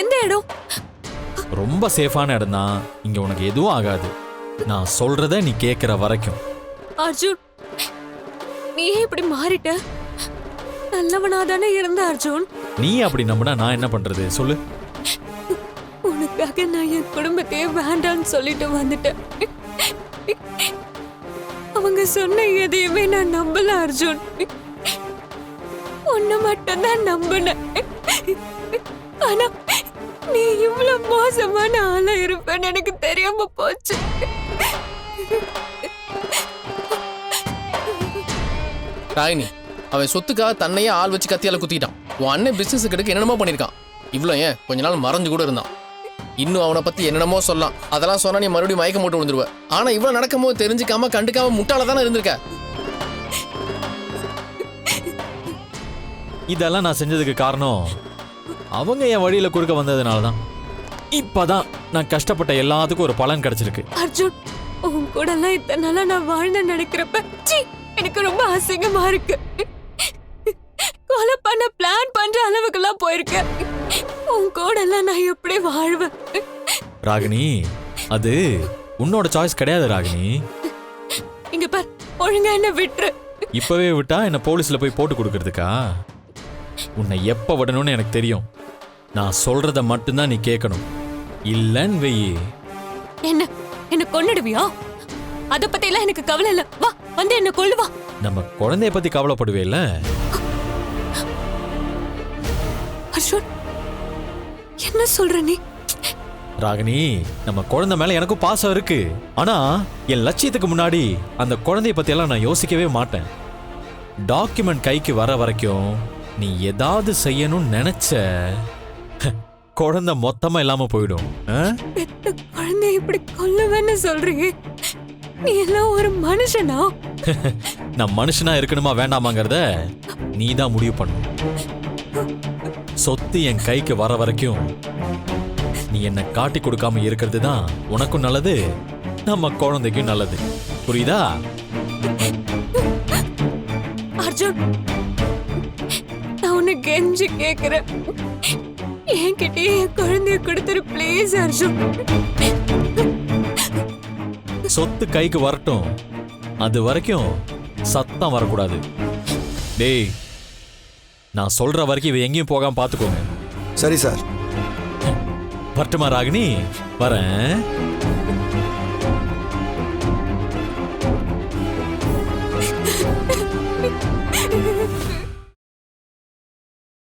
எந்த இடம்? ரொம்ப சேஃபான இடம் தான் இங்க உனக்கு எதுவும் ஆகாது. நான் சொல்றத நீ கேக்குற வரைக்கும். அர்ஜுன் நீ இப்படி மாறிட்ட? நல்லவனா தானே இருந்த அர்ஜுன். நீ அப்படி நம்பினா நான் என்ன பண்றது? சொல்லு. உனக்காக நான் என் குடும்பத்தையே வேண்டான்னு சொல்லிட்டு வந்துட்டேன். அவங்க சொன்ன எதையுமே நான் நம்பல அர்ஜுன். உன்னை மட்டும்தான் நம்பினேன். ஆனா நீ இவ்வளவு மோசமான ஆளா இருப்பேன்னு எனக்கு தெரியாம போச்சு. ராகினி அவன் சொத்துக்காக தன்னையே ஆள் வச்சு கத்தியால குத்திட்டான். உன் அண்ணன் பிசினஸ் கிட்ட என்னென்னமோ பண்ணிருக்கான் இவ்வளோ ஏன்? கொஞ்ச நாள் மறைஞ்சு கூட இருந்தான். இன்னும் அவனை பத்தி என்னென்னமோ சொல்லலாம். அதெல்லாம் சொன்னா நீ மறுபடியும் மயக்கம் போட்டு விழுந்துருவ. ஆனா இவ்வளவு நடக்கும்போது தெரிஞ்சுக்காம கண்டுக்காம முட்டாள தானே இருந்திருக்க? இதெல்லாம் நான் செஞ்சதுக்கு காரணம் அவங்க என் வழியில குறுக்க வந்ததுனால தான் இப்பதான் நான் கஷ்டப்பட்ட எல்லாத்துக்கும் ஒரு பலன் கிடைச்சிருக்கு. அர்ஜுன் உன் கூட எல்லாம் இத்தனை நாளா நான் வாழ்ந்து நினைக்கிறப்ப எனக்கு ரொம்ப அசிங்கமா இருக்கு. கொலை பண்ண பிளான் பண்ற அளவுக்குலாம் போயிருக்க. உன் கூட எல்லாம் நான் எப்படி வாழ்வேன்? ராகினி அது உன்னோட சாய்ஸ் கிடையாது ராகினி. இங்க பார் ஒழுங்கா என்ன விட்டுரு. இப்பவே விட்டா என்ன போலீஸ்ல போய் போட்டு கொடுக்கறதுக்கா? உன்னை எப்ப விடணும்னு எனக்கு தெரியும். நான் சொல்றத மட்டும்தான் நீ கேட்கணும். இல்லன்னு வெயி. என்ன என்ன கொன்னுடுவியா? அத பத்தி எல்லாம் எனக்கு கவலை இல்ல. வா வந்து என்ன கொல்லுவா நம்ம குழந்தைய பத்தி கவலைப்படுவே இல்ல? அர்ஜுன் என்ன சொல்ற நீ? ராகினி நம்ம குழந்தை மேல எனக்கும் பாசம் இருக்கு. ஆனா என் லட்சியத்துக்கு முன்னாடி அந்த குழந்தைய பத்தி எல்லாம் நான் யோசிக்கவே மாட்டேன். டாக்குமெண்ட் கைக்கு வர வரைக்கும் நீ ஏதாவது செய்யணும்னு நினைச்ச? குழந்தை மொத்தமா இல்லாம போயிடும்? பெத்த குழந்தை இப்படி கொல்லுவேன்னு சொல்றீங்க? நீ எல்லாம் ஒரு மனுஷனா? நான் மனுஷனா இருக்கணுமா வேண்டாமாங்கிறத நீ தான் முடிவு பண்ணும் சொத்து என் கைக்கு வர வரைக்கும் நீ என்ன காட்டி கொடுக்காம இருக்கிறது தான் உனக்கும் நல்லது நம்ம குழந்தைக்கும் நல்லது. புரியுதா? அர்ஜுன் உன்னை கெஞ்சி கேக்குறேன். என்கிட்டயே என் குழந்தைய கொடுத்துரு ப்ளீஸ் அர்ஜுன். சொத்து கைக்கு வரட்டும். அது வரைக்கும் சத்தம் வரக்கூடாது. டேய் நான் சொல்ற வரைக்கும் இவ எங்கேயும் போகாம பாத்துக்கோங்க. சரி சார். வரட்டுமா ராகினி? வரேன்.